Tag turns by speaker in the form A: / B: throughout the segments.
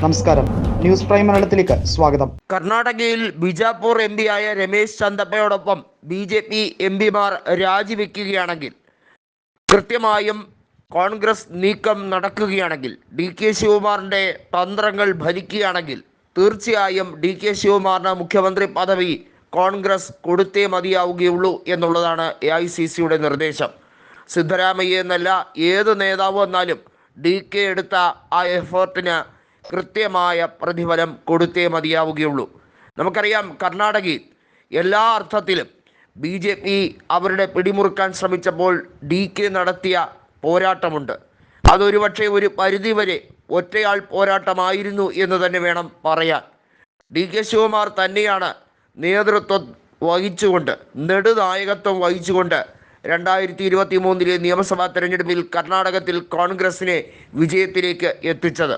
A: നമസ്കാരം. News prime മലയാളത്തിലേക്ക് സ്വാഗതം.
B: കർണാടകയിൽ ബിജാപൂർ എം ആയ രമേശ് ചന്ദപ്പയോടൊപ്പം ബി ജെ പി എം പിമാർ രാജിവെക്കുകയാണെങ്കിൽ കൃത്യമായും കോൺഗ്രസ് നീക്കം നടക്കുകയാണെങ്കിൽ ഡി കെ ശിവകുമാറിന്റെ തന്ത്രങ്ങൾ ഭരിക്കുകയാണെങ്കിൽ തീർച്ചയായും ഡി കെ ശിവകുമാറിന് മുഖ്യമന്ത്രി പദവി കോൺഗ്രസ് കൊടുത്തേ മതിയാവുകയുള്ളൂ എന്നുള്ളതാണ് എ ഐ സി സിയുടെ നിർദ്ദേശം. സിദ്ധരാമയ്യ എന്നല്ല ഏത് നേതാവ് വന്നാലും ഡി കെ എടുത്ത ആ എഫേർട്ടിന് കൃത്യമായ പ്രതിഫലം കൊടുത്തേ മതിയാവുകയുള്ളൂ. നമുക്കറിയാം കർണാടകയിൽ എല്ലാ അർത്ഥത്തിലും ബി ജെ പി അവരുടെ പിടിമുറുക്കാൻ ശ്രമിച്ചപ്പോൾ ഡി കെ നടത്തിയ പോരാട്ടമുണ്ട്. അതൊരുപക്ഷെ ഒരു പരിധിവരെ ഒറ്റയാൾ പോരാട്ടമായിരുന്നു എന്ന് തന്നെ വേണം പറയാൻ. ഡി കെ ശിവകുമാർ തന്നെയാണ് നേതൃത്വം വഹിച്ചുകൊണ്ട് നെടുനായകത്വം വഹിച്ചുകൊണ്ട് രണ്ടായിരത്തി ഇരുപത്തി മൂന്നിലെ നിയമസഭാ തെരഞ്ഞെടുപ്പിൽ കർണാടകത്തിൽ കോൺഗ്രസിനെ വിജയത്തിലേക്ക് എത്തിച്ചത്.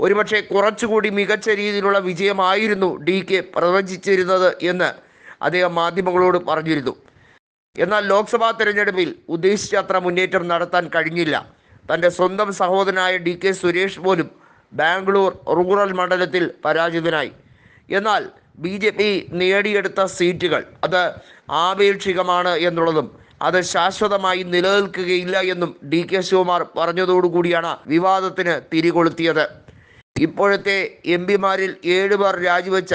B: ഒരുപക്ഷെ കുറച്ചുകൂടി മികച്ച രീതിയിലുള്ള വിജയമായിരുന്നു ഡി കെ പ്രവചിച്ചിരുന്നത് എന്ന് അദ്ദേഹം മാധ്യമങ്ങളോട് പറഞ്ഞിരുന്നു. എന്നാൽ ലോക്സഭാ തെരഞ്ഞെടുപ്പിൽ ഉദ്ദേശിച്ചത്ര മുന്നേറ്റം നടത്താൻ കഴിഞ്ഞില്ല. തന്റെ സ്വന്തം സഹോദരനായ ഡി കെ സുരേഷ് പോലും ബാംഗ്ലൂർ റൂറൽ മണ്ഡലത്തിൽ പരാജിതനായി. എന്നാൽ ബി ജെ പി നേടിയെടുത്ത സീറ്റുകൾ അത് ആപേക്ഷികമാണ് എന്നുള്ളതും അത് ശാശ്വതമായി നിലനിൽക്കുകയില്ല എന്നും ഡി കെ ശിവകുമാർ പറഞ്ഞതോടുകൂടിയാണ് വിവാദത്തിന് തിരികൊളുത്തിയത്. ഇപ്പോഴത്തെ എം പിമാരിൽ ഏഴുപേർ രാജിവെച്ച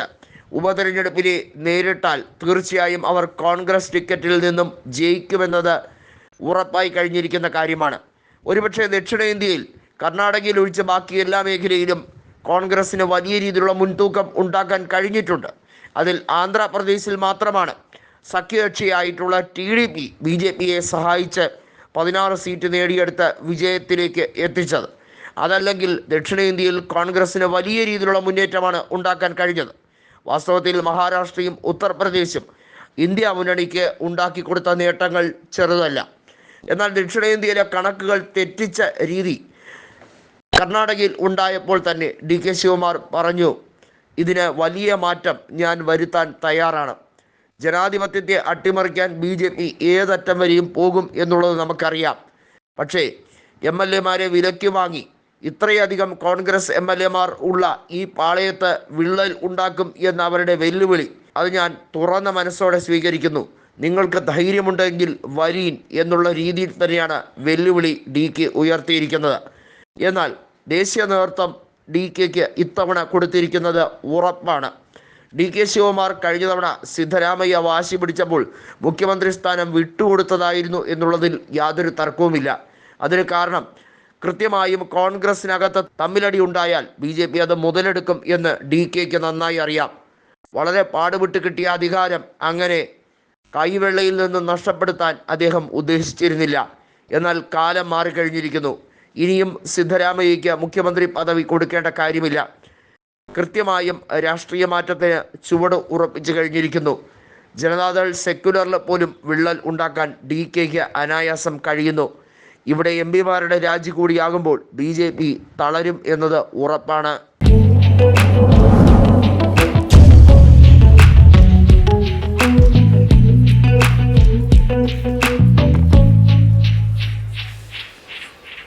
B: ഉപതെരഞ്ഞെടുപ്പിനെ നേരിട്ടാൽ തീർച്ചയായും അവർ കോൺഗ്രസ് ടിക്കറ്റിൽ നിന്നും ജയിക്കുമെന്നത് ഉറപ്പായി കഴിഞ്ഞിരിക്കുന്ന കാര്യമാണ്. ഒരുപക്ഷെ ദക്ഷിണേന്ത്യയിൽ കർണാടകയിൽ ഒഴിച്ച ബാക്കി എല്ലാ മേഖലയിലും കോൺഗ്രസ്സിന് വലിയ രീതിയിലുള്ള മുൻതൂക്കം ഉണ്ടാക്കാൻ കഴിഞ്ഞിട്ടുണ്ട്. അതിൽ ആന്ധ്രാപ്രദേശിൽ മാത്രമാണ് സഖ്യകക്ഷിയായിട്ടുള്ള T D P B J പിയെ സഹായിച്ച് പതിനാറ് സീറ്റ് നേടിയെടുത്ത് വിജയത്തിലേക്ക് എത്തിച്ചത്. അതല്ലെങ്കിൽ ദക്ഷിണേന്ത്യയിൽ കോൺഗ്രസിന് വലിയ രീതിയിലുള്ള മുന്നേറ്റമാണ് ഉണ്ടാക്കാൻ കഴിഞ്ഞത്. വാസ്തവത്തിൽ മഹാരാഷ്ട്രയും ഉത്തർപ്രദേശും ഇന്ത്യ മുന്നണിക്ക് ഉണ്ടാക്കി കൊടുത്ത നേട്ടങ്ങൾ ചെറുതല്ല. എന്നാൽ ദക്ഷിണേന്ത്യയിലെ കണക്കുകൾ തെറ്റിച്ച രീതി കർണാടകയിൽ ഉണ്ടായപ്പോൾ തന്നെ ഡി കെ ശിവകുമാർ പറഞ്ഞു ഇതിന് വലിയ മാറ്റം ഞാൻ വരുത്താൻ തയ്യാറാണ്. ജനാധിപത്യത്തെ അട്ടിമറിക്കാൻ ബി ജെ പി ഏതറ്റം വരെയും പോകും എന്നുള്ളത് നമുക്കറിയാം. പക്ഷേ എം എൽ എമാരെ വിലയ്ക്ക് വാങ്ങി ഇത്രയധികം കോൺഗ്രസ് എം എൽ എമാർ ഉള്ള ഈ പാളയത്ത് വിള്ളൽ ഉണ്ടാക്കും എന്ന അവരുടെ വെല്ലുവിളി. അത് ഞാൻ തുറന്ന മനസ്സോടെ സ്വീകരിക്കുന്നു. നിങ്ങൾക്ക് ധൈര്യമുണ്ടെങ്കിൽ വരീൻ എന്നുള്ള രീതിയിൽ തന്നെയാണ് വെല്ലുവിളി ഡി കെ ഉയർത്തിയിരിക്കുന്നത്. എന്നാൽ ദേശീയ നേതൃത്വം ഡി കെക്ക് ഇത്തവണ കൊടുത്തിരിക്കുന്നത് ഉറപ്പാണ്. ഡി കെ ശിവകുമാർ കഴിഞ്ഞ തവണ സിദ്ധരാമയ്യ വാശി പിടിച്ചപ്പോൾ മുഖ്യമന്ത്രി സ്ഥാനം വിട്ടുകൊടുത്തതായിരുന്നു എന്നുള്ളതിൽ യാതൊരു തർക്കവുമില്ല. അതിന് കാരണം കൃത്യമായും കോൺഗ്രസിനകത്ത് തമ്മിലടി ഉണ്ടായാൽ ബി ജെ പി അത് മുതലെടുക്കും എന്ന് ഡി കെക്ക് നന്നായി അറിയാം. വളരെ പാടുപെട്ട് കിട്ടിയ അധികാരം അങ്ങനെ കൈവെള്ളയിൽ നിന്ന് നഷ്ടപ്പെടുത്താൻ അദ്ദേഹം ഉദ്ദേശിച്ചിരുന്നില്ല. എന്നാൽ കാലം മാറിക്കഴിഞ്ഞിരിക്കുന്നു. ഇനിയും സിദ്ധരാമയ്യയ്ക്ക് മുഖ്യമന്ത്രി പദവി കൊടുക്കേണ്ട കാര്യമില്ല. കൃത്യമായും രാഷ്ട്രീയ മാറ്റത്തിന് ചുവട് ഉറപ്പിച്ചു കഴിഞ്ഞിരിക്കുന്നു. ജനതാദൾ സെക്യുലറിൽ പോലും വിള്ളൽ ഉണ്ടാക്കാൻ ഡി കെക്ക് അനായാസം കഴിയുന്നു. ഇവിടെ എം പിമാരുടെ രാജി കൂടിയാകുമ്പോൾ ബി ജെ പി തളരും എന്നത് ഉറപ്പാണ്.